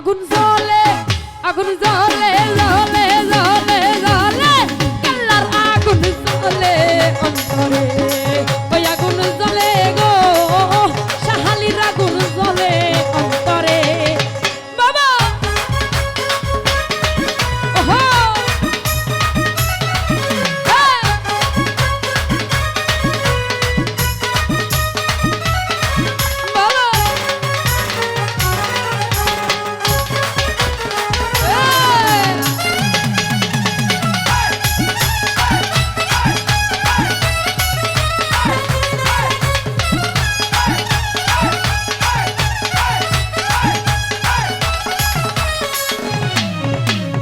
আগুন জ্বলে আগুন জ্বলে।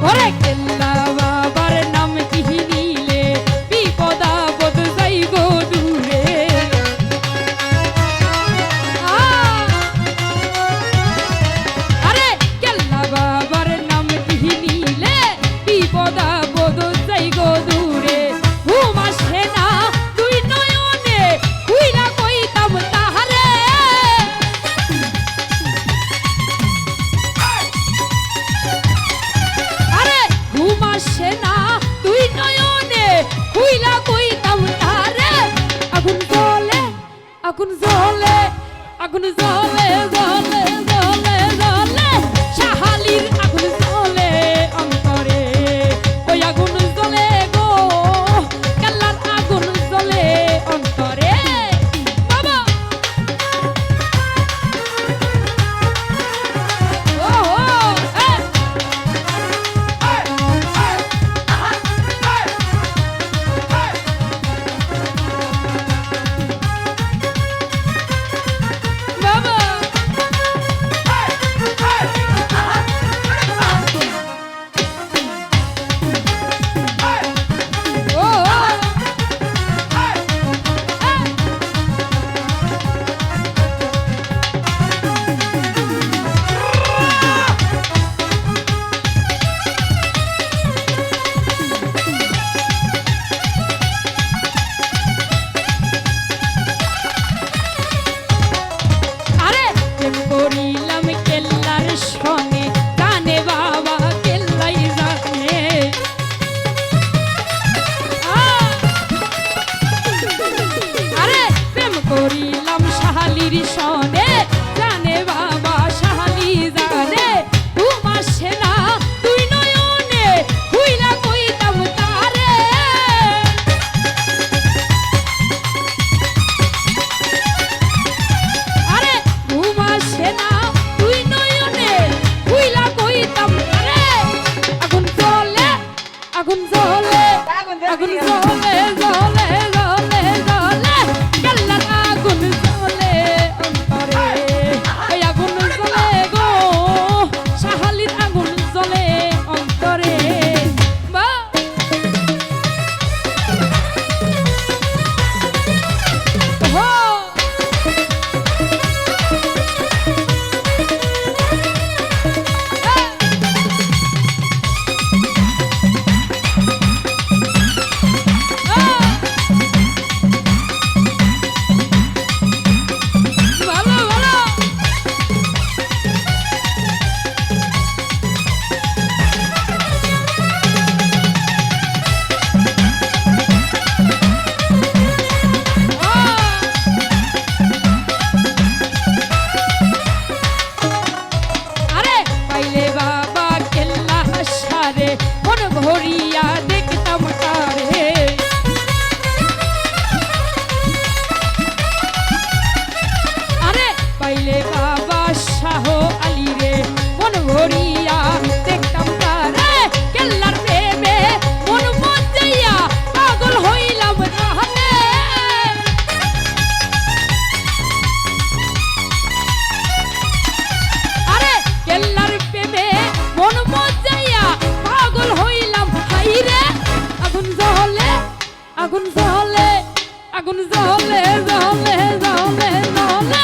ওরে কেল্লা ভুইলা কইতাম তারে। আগুন জলে আগুন জ্বলে আগুন জ্বলে তাকাইয়া দেখতাম তারে আরে পাইলে বাবা শাহ আলী রে মন ভরিয়া আগুন জহলে আগুন জহলে জহলে জহলে জহলে